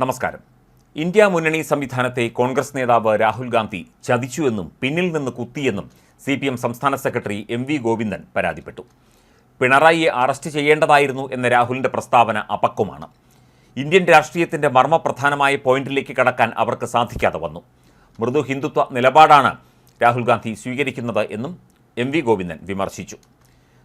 നമസ്കാരം. ഇന്ത്യ മുന്നണി സംവിധാനത്തെ കോൺഗ്രസ് നേതാവ് രാഹുൽ ഗാന്ധി ചതിച്ചുവെന്നും പിന്നിൽ നിന്ന് കുത്തിയെന്നും സി പി എം സംസ്ഥാന സെക്രട്ടറി എം വി ഗോവിന്ദൻ പരാതിപ്പെട്ടു. പിണറായിയെ അറസ്റ്റ് ചെയ്യേണ്ടതായിരുന്നു എന്ന രാഹുലിന്റെ പ്രസ്താവന അപക്വമാണ്. ഇന്ത്യൻ രാഷ്ട്രീയത്തിന്റെ മർമ്മപ്രധാനമായ പോയിന്റിലേക്ക് കടക്കാൻ അവർക്ക് സാധിക്കാതെ വന്നു. മൃദു ഹിന്ദുത്വ നിലപാടാണ് രാഹുൽ ഗാന്ധി സ്വീകരിക്കുന്നത് എന്നും എം വി ഗോവിന്ദൻ വിമർശിച്ചു.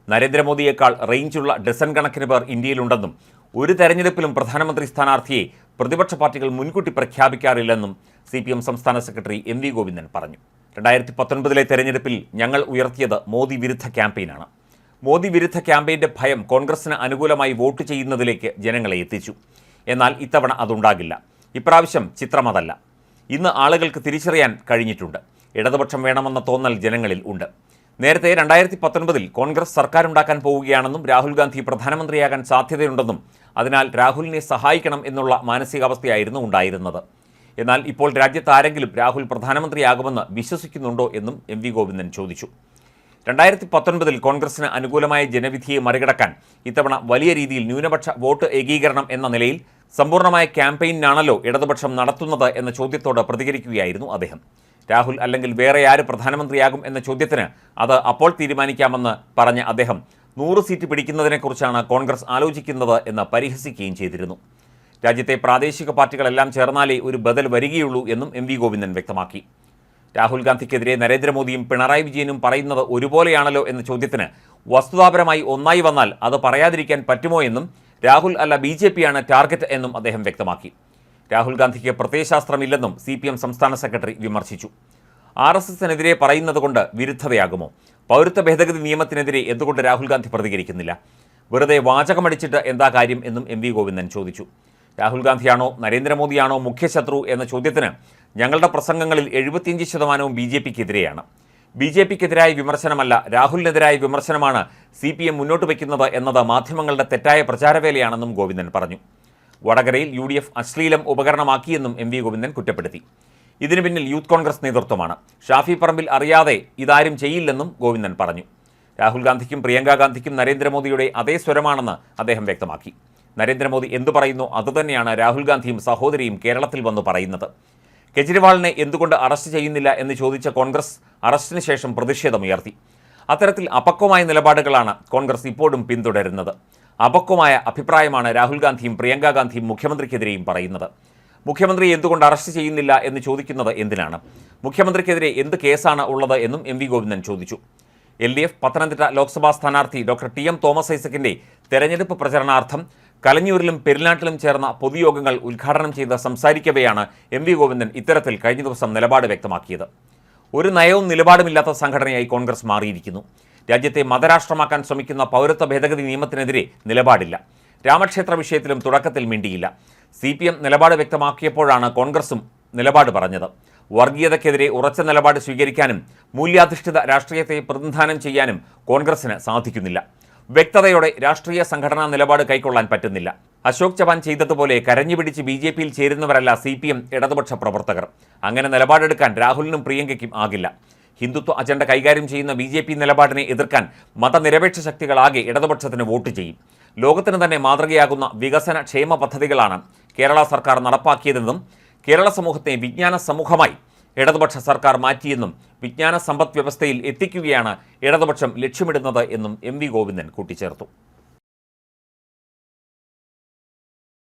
നരേന്ദ്രമോദിയേക്കാൾ റേഞ്ചുള്ള ഡസൻ കണക്കിന് പേർ ഇന്ത്യയിലുണ്ടെന്നും ഒരു തെരഞ്ഞെടുപ്പിലും പ്രധാനമന്ത്രി സ്ഥാനാർത്ഥിയെ പ്രതിപക്ഷ പാർട്ടികൾ മുൻകൂട്ടി പ്രഖ്യാപിക്കാറില്ലെന്നും സി പി എം സംസ്ഥാന സെക്രട്ടറി എം വി ഗോവിന്ദൻ പറഞ്ഞു. രണ്ടായിരത്തി പത്തൊൻപതിലെ തെരഞ്ഞെടുപ്പിൽ ഞങ്ങൾ ഉയർത്തിയത് മോദി വിരുദ്ധ ക്യാമ്പയിനാണ്. മോദി വിരുദ്ധ ക്യാമ്പയിന്റെ ഭയം കോൺഗ്രസിന് അനുകൂലമായി വോട്ട് ചെയ്യുന്നതിലേക്ക് ജനങ്ങളെ എത്തിച്ചു. എന്നാൽ ഇത്തവണ അതുണ്ടാകില്ല. ഇപ്രാവശ്യം ചിത്രമതല്ല ഇന്ന് ആളുകൾക്ക് തിരിച്ചറിയാൻ കഴിഞ്ഞിട്ടുണ്ട്. ഇടതുപക്ഷം വേണമെന്ന തോന്നൽ ജനങ്ങളിൽ ഉണ്ട്. നേരത്തെ രണ്ടായിരത്തി പത്തൊൻപതിൽ കോൺഗ്രസ് സർക്കാരുണ്ടാക്കാൻ പോവുകയാണെന്നും രാഹുൽ ഗാന്ധി പ്രധാനമന്ത്രിയാകാൻ സാധ്യതയുണ്ടെന്നും അതിനാൽ രാഹുലിനെ സഹായിക്കണം എന്നുള്ള മാനസികാവസ്ഥയായിരുന്നു ഉണ്ടായിരുന്നത്. എന്നാൽ ഇപ്പോൾ രാജ്യത്ത് ആരെങ്കിലും രാഹുൽ പ്രധാനമന്ത്രിയാകുമെന്ന് വിശ്വസിക്കുന്നുണ്ടോ എന്നും എം വി ഗോവിന്ദൻ ചോദിച്ചു. രണ്ടായിരത്തി പത്തൊൻപതിൽ കോൺഗ്രസിന് അനുകൂലമായ ജനവിധിയെ മറികടക്കാൻ ഇത്തവണ വലിയ രീതിയിൽ ന്യൂനപക്ഷ വോട്ട് ഏകീകരണം എന്ന നിലയിൽ സമ്പൂർണമായ ക്യാമ്പയിനാണല്ലോ ഇടതുപക്ഷം നടത്തുന്നത് എന്ന ചോദ്യത്തോട് പ്രതികരിക്കുകയായിരുന്നു അദ്ദേഹം. രാഹുൽ അല്ലെങ്കിൽ വേറെ ആര് പ്രധാനമന്ത്രിയാകും എന്ന ചോദ്യത്തിന് അത് അപ്പോൾ തീരുമാനിക്കാമെന്ന് പറഞ്ഞ അദ്ദേഹം നൂറ് സീറ്റ് പിടിക്കുന്നതിനെക്കുറിച്ചാണ് കോൺഗ്രസ് ആലോചിക്കുന്നത് എന്ന് പരിഹസിക്കുകയും ചെയ്തിരുന്നു. രാജ്യത്തെ പ്രാദേശിക പാർട്ടികളെല്ലാം ചേർന്നാലേ ഒരു ബദൽ വരികയുള്ളൂ എന്നും എം വി ഗോവിന്ദൻ വ്യക്തമാക്കി. രാഹുൽ ഗാന്ധിക്കെതിരെ നരേന്ദ്രമോദിയും പിണറായി വിജയനും പറയുന്നത് ഒരുപോലെയാണല്ലോ എന്ന ചോദ്യത്തിന് വസ്തുതാപരമായി ഒന്നായി വന്നാൽ അത് പറയാതിരിക്കാൻ പറ്റുമോ എന്നും രാഹുൽ അല്ല ബി ടാർഗറ്റ് എന്നും അദ്ദേഹം വ്യക്തമാക്കി. രാഹുൽ ഗാന്ധിക്ക് പ്രത്യയശാസ്ത്രമില്ലെന്നും സി പി എം സംസ്ഥാന സെക്രട്ടറി വിമർശിച്ചു. ആർ എസ് എസിനെതിരെ പറയുന്നതുകൊണ്ട് വിരുദ്ധതയാകുമോ? പൗരത്വ ഭേദഗതി നിയമത്തിനെതിരെ എന്തുകൊണ്ട് രാഹുൽ ഗാന്ധി പ്രതികരിക്കുന്നില്ല? വെറുതെ വാചകമടിച്ചിട്ട് എന്താ കാര്യം എന്നും എം വി ഗോവിന്ദൻ ചോദിച്ചു. രാഹുൽ ഗാന്ധിയാണോ നരേന്ദ്രമോദിയാണോ മുഖ്യശത്രു എന്ന ചോദ്യത്തിന് ഞങ്ങളുടെ പ്രസംഗങ്ങളിൽ എഴുപത്തിയഞ്ച് ശതമാനവും ബി ജെ പിക്കെതിരെയാണ്. ബി ജെ പിക്കെതിരായ വിമർശനമല്ല രാഹുലിനെതിരായ വിമർശനമാണ് സി പി എം മുന്നോട്ട് വയ്ക്കുന്നത് എന്നത് മാധ്യമങ്ങളുടെ തെറ്റായ പ്രചാരവേലയാണെന്നും ഗോവിന്ദൻ പറഞ്ഞു. വടകരയിൽ യു ഡി എഫ് അശ്ലീലം ഉപകരണമാക്കിയെന്നും എം വി ഗോവിന്ദൻ കുറ്റപ്പെടുത്തി. ഇതിനു പിന്നിൽ യൂത്ത് കോൺഗ്രസ് നേതൃത്വമാണ്. ഷാഫി പറമ്പിൽ അറിയാതെ ഇതാരും ചെയ്യില്ലെന്നും ഗോവിന്ദൻ പറഞ്ഞു. രാഹുൽ ഗാന്ധിക്കും പ്രിയങ്ക ഗാന്ധിക്കും നരേന്ദ്രമോദിയുടെ അതേ സ്വരമാണെന്ന് അദ്ദേഹം വ്യക്തമാക്കി. നരേന്ദ്രമോദി എന്തു പറയുന്നു അതുതന്നെയാണ് രാഹുൽ ഗാന്ധിയും സഹോദരിയും കേരളത്തിൽ വന്ന് പറയുന്നത്. കെജ്രിവാളിനെ എന്തുകൊണ്ട് അറസ്റ്റ് ചെയ്യുന്നില്ല എന്ന് ചോദിച്ച കോൺഗ്രസ് അറസ്റ്റിന് ശേഷം പ്രതിഷേധമുയർത്തി. അത്തരത്തിൽ അപക്വമായ നിലപാടുകളാണ് കോൺഗ്രസ് ഇപ്പോഴും പിന്തുടരുന്നത്. അപക്വമായ അഭിപ്രായമാണ് രാഹുൽ ഗാന്ധിയും പ്രിയങ്ക ഗാന്ധിയും മുഖ്യമന്ത്രിക്കെതിരെയും പറയുന്നത്. മുഖ്യമന്ത്രി എന്തുകൊണ്ട് അറസ്റ്റ് ചെയ്യുന്നില്ല എന്ന് ചോദിക്കുന്നത് എന്തിനാണ്? മുഖ്യമന്ത്രിക്കെതിരെ എന്ത് കേസാണ് ഉള്ളത് എന്നും എം വി ഗോവിന്ദൻ ചോദിച്ചു. L D F Pathanamthitta Lok Sabha സ്ഥാനാർത്ഥി ഡോക്ടർ ടി എം തോമസ് ഐസക്കിന്റെ തെരഞ്ഞെടുപ്പ് പ്രചരണാർത്ഥം കലഞ്ഞൂരിലും പെരുനാട്ടിലും ചേർന്ന പൊതുയോഗങ്ങൾ ഉദ്ഘാടനം ചെയ്ത് സംസാരിക്കവെയാണ് എം വി ഗോവിന്ദൻ ഇത്തരത്തിൽ കഴിഞ്ഞ ദിവസം നിലപാട് വ്യക്തമാക്കിയത്. ഒരു നയവും നിലപാടുമില്ലാത്ത സംഘടനയായി കോൺഗ്രസ് മാറിയിരിക്കുന്നു. രാജ്യത്തെ മതരാഷ്ട്രമാക്കാൻ ശ്രമിക്കുന്ന പൗരത്വ ഭേദഗതി നിയമത്തിനെതിരെ നിലപാടില്ല. രാമക്ഷേത്ര വിഷയത്തിലും തുടക്കത്തിൽ മിണ്ടിയില്ല. സി പി എം നിലപാട് വ്യക്തമാക്കിയപ്പോഴാണ് കോൺഗ്രസും നിലപാട് പറഞ്ഞത്. വർഗീയതയ്ക്കെതിരെ ഉറച്ച നിലപാട് സ്വീകരിക്കാനും മൂല്യാധിഷ്ഠിത രാഷ്ട്രീയത്തെ പ്രതിനിധാനം ചെയ്യാനും കോൺഗ്രസിന് സാധിക്കുന്നില്ല. വ്യക്തതയോടെ രാഷ്ട്രീയ സംഘടനാ നിലപാട് കൈക്കൊള്ളാൻ പറ്റുന്നില്ല. അശോക് ചവാൻ ചെയ്തതുപോലെ കരഞ്ഞു പിടിച്ച് ബി ജെ പിയിൽ ചേരുന്നവരല്ല സി പി എം ഇടതുപക്ഷ പ്രവർത്തകർ. അങ്ങനെ നിലപാടെടുക്കാൻ രാഹുലിനും പ്രിയങ്കയ്ക്കും ആകില്ല. ഹിന്ദുത്വ അജണ്ട കൈകാര്യം ചെയ്യുന്ന ബി ജെ പി നിലപാടിനെ എതിർക്കാൻ മതനിരപേക്ഷ ശക്തികളാകെ ഇടതുപക്ഷത്തിന് വോട്ട് ചെയ്യും. ലോകത്തിന് തന്നെ മാതൃകയാകുന്ന വികസന ക്ഷേമ പദ്ധതികളാണ് കേരള സർക്കാർ നടപ്പാക്കിയതെന്നും കേരള സമൂഹത്തെ വിജ്ഞാന സമൂഹമായി ഇടതുപക്ഷ സർക്കാർ മാറ്റിയെന്നും വിജ്ഞാന സമ്പദ് വ്യവസ്ഥയിൽ എത്തിക്കുകയാണ് ഇടതുപക്ഷം ലക്ഷ്യമിടുന്നത് എന്നും എം വി ഗോവിന്ദൻ കൂട്ടിച്ചേർത്തു.